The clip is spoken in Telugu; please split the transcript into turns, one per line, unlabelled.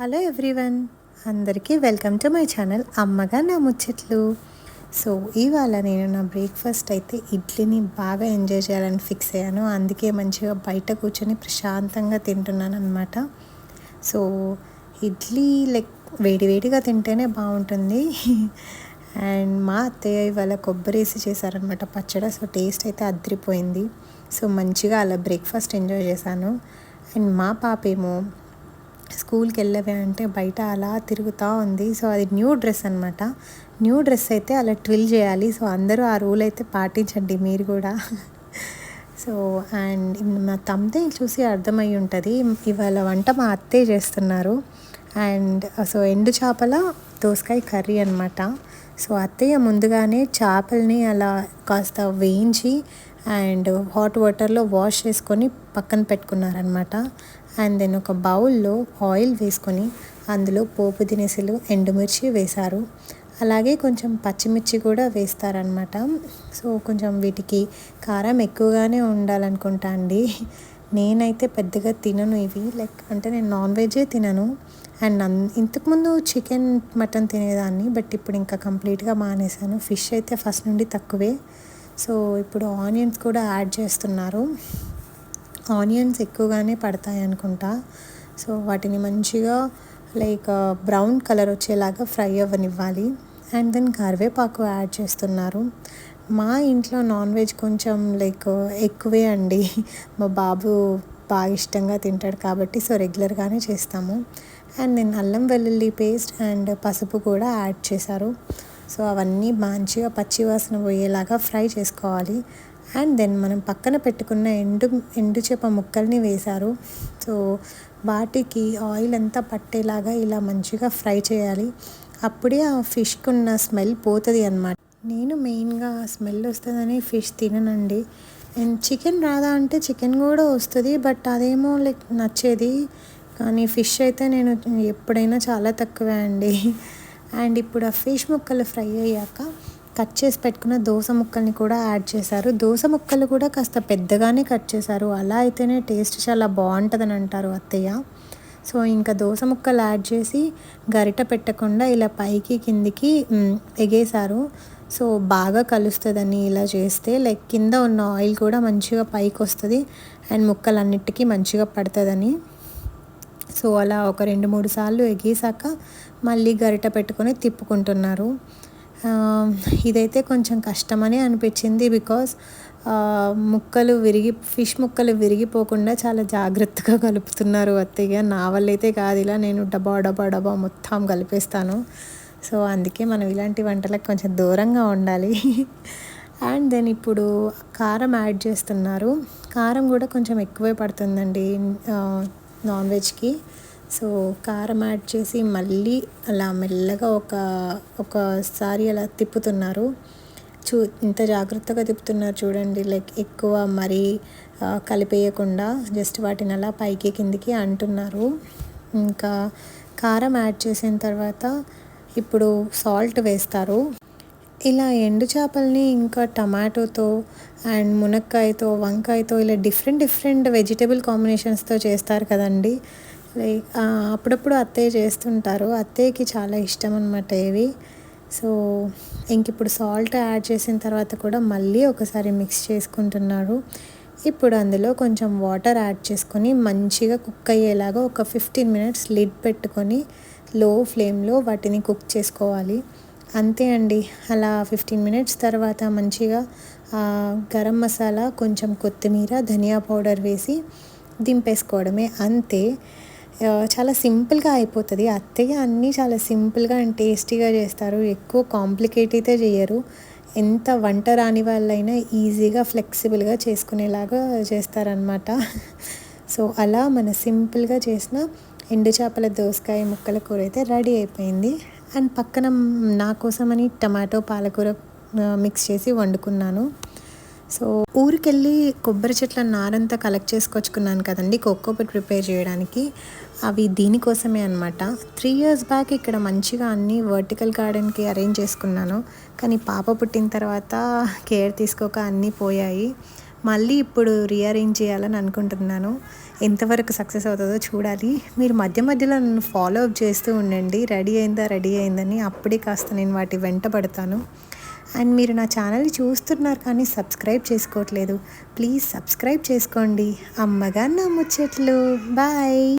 హలో ఎవ్రీవన్ అందరికీ వెల్కమ్ టు మై ఛానల్ అమ్మగా నా ముచ్చట్లు. సో ఇవాళ నేను నా బ్రేక్ఫాస్ట్ అయితే ఇడ్లీని బాగా ఎంజాయ్ చేయాలని ఫిక్స్ అయ్యాను. అందుకే మంచిగా బయట కూర్చొని ప్రశాంతంగా తింటున్నాను అనమాట సో ఇడ్లీ లైక్ వేడివేడిగా తింటేనే బాగుంటుంది. అండ్ మా అత్తయ్య ఇవాళ కొబ్బరి వేసి చేశారనమాట పచ్చడి సో టేస్ట్ అయితే అదిరిపోయింది. సో మంచిగా అలా బ్రేక్ఫాస్ట్ ఎంజాయ్ చేశాను. అండ్ మా పాప ఏమో స్కూల్కి వెళ్ళవే అంటే బయట అలా తిరుగుతూ ఉంది. సో అది న్యూ డ్రెస్ అనమాట న్యూ డ్రెస్ అయితే అలా ట్విల్ చేయాలి. సో అందరూ ఆ రూల్ అయితే పాటించండి మీరు కూడా. సో అండ్ మా తమ్ముదే చూసి అర్థమై ఉంటుంది. ఇవాళ వంట మా అత్తే చేస్తున్నారు. అండ్ సో ఎండు చేపల దోసకాయ కర్రీ అనమాట సో అత్తయ్య ముందుగానే చేపల్ని అలా కాస్త వేయించి అండ్ హాట్ వాటర్లో వాష్ చేసుకొని పక్కన పెట్టుకున్నారనమాట అండ్ దెన్ ఒక బౌల్లో ఆయిల్ వేసుకొని అందులో పోపు దినుసులు ఎండుమిర్చి వేశారు. అలాగే కొంచెం పచ్చిమిర్చి కూడా వేస్తారనమాట సో కొంచెం వీటికి కారం ఎక్కువగానే ఉండాలనుకుంటా అండి. నేనైతే పెద్దగా తినను ఇవి. లైక్ అంటే నేను నాన్ వెజే తినను. అండ్ ఇంతకుముందు చికెన్ మటన్ తినేదాన్ని బట్ ఇప్పుడు ఇంకా కంప్లీట్గా మానేశాను. ఫిష్ అయితే ఫస్ట్ నుండి తక్కువే. సో ఇప్పుడు ఆనియన్స్ కూడా యాడ్ చేస్తున్నారు. ఆనియన్స్ ఎక్కువగానే పడతాయి అనుకుంటా. సో వాటిని మంచిగా లైక్ బ్రౌన్ కలర్ వచ్చేలాగా ఫ్రై అవ్వనివ్వాలి. అండ్ దెన్ కరివేపాకు యాడ్ చేస్తున్నారు. మా ఇంట్లో నాన్ వెజ్ కొంచెం లైక్ ఎక్కువే అండి. మా బాబు బాగా ఇష్టంగా తింటాడు కాబట్టి సో రెగ్యులర్గానే చేస్తాము. అండ్ నేను అల్లం వెల్లుల్లి పేస్ట్ అండ్ పసుపు కూడా యాడ్ చేశారు. సో అవన్నీ మంచిగా పచ్చివాసన పోయేలాగా ఫ్రై చేసుకోవాలి. అండ్ దెన్ మనం పక్కన పెట్టుకున్న ఎండు ఎండు చేప ముక్కల్ని వేశారు. సో వాటికి ఆయిల్ అంతా పట్టేలాగా ఇలా మంచిగా ఫ్రై చేయాలి. అప్పుడే ఆ ఫిష్కి ఉన్న స్మెల్ పోతుంది అనమాట నేను మెయిన్గా స్మెల్ వస్తుందని ఫిష్ తిననండి. అండ్ చికెన్ రాదా అంటే చికెన్ కూడా వస్తుంది బట్ అదేమో లైక్ నచ్చేది. కానీ ఫిష్ అయితే నేను ఎప్పుడైనా చాలా తక్కువే అండి. అండ్ ఇప్పుడు ఆ ఫిష్ ముక్కలు ఫ్రై అయ్యాక కట్ చేసి పెట్టుకున్న దోస ముక్కల్ని కూడా యాడ్ చేశారు. దోస ముక్కలు కూడా కాస్త పెద్దగానే కట్ చేశారు. అలా అయితేనే టేస్ట్ చాలా బాగుంటుందని అంటారు అత్తయ్య. సో ఇంకా దోస ముక్కలు యాడ్ చేసి గరిట పెట్టకుండా ఇలా పైకి కిందికి ఎగేశారు. సో బాగా కలుస్తుందని ఇలా చేస్తే లైక్ కింద ఉన్న ఆయిల్ కూడా మంచిగా పైకి వస్తుంది అండ్ ముక్కలన్నిటికీ మంచిగా పడుతుందని. సో అలా ఒక రెండు మూడు సార్లు ఎగేసాక మళ్ళీ గరిట పెట్టుకొని తిప్పుకుంటున్నారు. ఇదైతే కొంచెం కష్టమని అనిపించింది బికాస్ ముక్కలు విరిగి ఫిష్ ముక్కలు విరిగిపోకుండా చాలా జాగ్రత్తగా కలుపుతున్నారు అత్తయ్య. నా వల్ల అయితే కాదు ఇలా నేను డబా డబా డబా మొత్తం కలిపేస్తాను. సో అందుకే మనం ఇలాంటి వంటలకు కొంచెం దూరంగా ఉండాలి. అండ్ దెన్ ఇప్పుడు కారం యాడ్ చేస్తున్నారు. కారం కూడా కొంచెం ఎక్కువే పడుతుందండి నాన్ వెజ్కి. సో కారం యాడ్ చేసి మళ్ళీ అలా మెల్లగా ఒక ఒకసారి అలా తిప్పుతున్నారు. చూ ఇంత జాగ్రత్తగా తిప్పుతున్నారు చూడండి. లైక్ ఎక్కువ మరీ కలిపేయకుండా జస్ట్ వాటిని అలా పైకి కిందికి అంటున్నారు. ఇంకా కారం యాడ్ చేసిన తర్వాత ఇప్పుడు సాల్ట్ వేస్తారు. ఇలా ఎండు చేపల్ని ఇంకా టమాటోతో అండ్ మునక్కాయతో వంకాయతో ఇలా డిఫరెంట్ డిఫరెంట్ వెజిటేబుల్ కాంబినేషన్స్తో చేస్తారు కదండి. లైక్ అప్పుడప్పుడు అత్తయ్య చేస్తుంటారు. అత్తయ్యకి చాలా ఇష్టం అనమాట ఇవి. సో ఇంక ఇప్పుడు సాల్ట్ యాడ్ చేసిన తర్వాత కూడా మళ్ళీ ఒకసారి మిక్స్ చేసుకుంటున్నారు. ఇప్పుడు అందులో కొంచెం వాటర్ యాడ్ చేసుకొని మంచిగా కుక్ అయ్యేలాగా ఒక ఫిఫ్టీన్ మినిట్స్ లిడ్ పెట్టుకొని లో ఫ్లేమ్లో వాటిని కుక్ చేసుకోవాలి. అంతే అండి. అలా ఫిఫ్టీన్ మినిట్స్ తర్వాత మంచిగా గరం మసాలా కొంచెం కొత్తిమీర ధనియా పౌడర్ వేసి దింపేసుకోవడమే అంతే. చాలా సింపుల్గా అయిపోతుంది. అత్తయ్య అన్నీ చాలా సింపుల్గా అండ్ టేస్టీగా చేస్తారు. ఎక్కువ కాంప్లికేట్ అయితే చేయరు. ఎంత వంట రాని వాళ్ళైనా ఈజీగా ఫ్లెక్సిబుల్గా చేసుకునేలాగా చేస్తారనమాట సో అలా మన సింపుల్గా చేసిన ఎండు చేపల దోసకాయ ముక్కల కూర అయితే రెడీ అయిపోయింది. అండ్ పక్కన నా కోసమని టమాటో పాలకూర మిక్స్ చేసి వండుకున్నాను. సో ఊరికెళ్ళి కొబ్బరి చెట్ల నారంతా కలెక్ట్ చేసుకొచ్చుకున్నాను కదండి కోకోపెట్ ప్రిపేర్ చేయడానికి. అవి దీనికోసమే అనమాట త్రీ ఇయర్స్ బ్యాక్ ఇక్కడ మంచిగా అన్ని వర్టికల్ గార్డెన్కి అరేంజ్ చేసుకున్నాను. కానీ పాప పుట్టిన తర్వాత కేర్ తీసుకోక అన్నీ పోయాయి. మళ్ళీ ఇప్పుడు రీఅరేంజ్ చేయాలని అనుకుంటున్నాను. ఎంతవరకు సక్సెస్ అవుతుందో చూడాలి. మీరు మధ్య మధ్యలో నన్ను ఫాలో అప్ చేస్తూ ఉండండి. రెడీ అయిందా రెడీ అయిందని అప్పుడే కాస్త నేను వాటి వెంట పడతాను. అండ్ మీరు నా ఛానల్ చూస్తున్నారు కానీ సబ్స్క్రైబ్ చేసుకోవట్లేదు ప్లీజ్ సబ్స్క్రైబ్ చేసుకోండి. అమ్మగా నా ముచ్చట్లు. బాయ్.